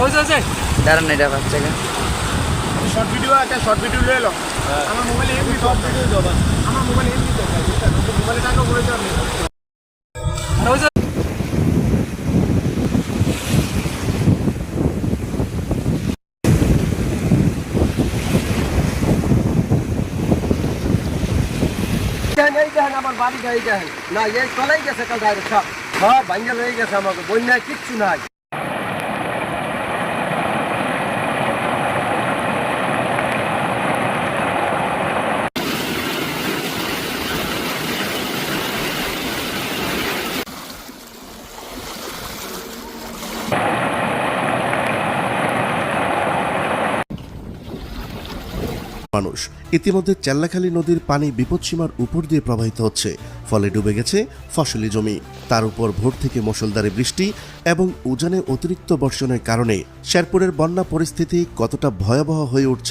সৌজার sir দাঁড়ান নাইটা বাচ্চা কেন শর্ট ভিডিও একটা শর্ট ভিডিও লইলো আমার মোবাইল এমবি সব আছে আমার মোবাইল এমবি আছে তোমার মোবাইল টাকা কই যাবে সৌজার দেন এই ধান আবার বাড়ি যাই যাই না এই তোলাই গেছে কাল তাই রেছা ঘর ভাঙলে গেছে আমার বইনা কিছু নাই মানুষ ইতিমধ্যে চেল্লাখালী নদীর পানি বিপদসীমার উপর দিয়ে প্রবাহিত হচ্ছে ফলে ডুবে গেছে ফসলি জমি তার উপর ভোর থেকে মশলদারি বৃষ্টি এবং উজানে অতিরিক্ত বর্ষণের কারণে শেরপুরের বন্যা পরিস্থিতি কতটা ভয়াবহ হয়ে উঠছে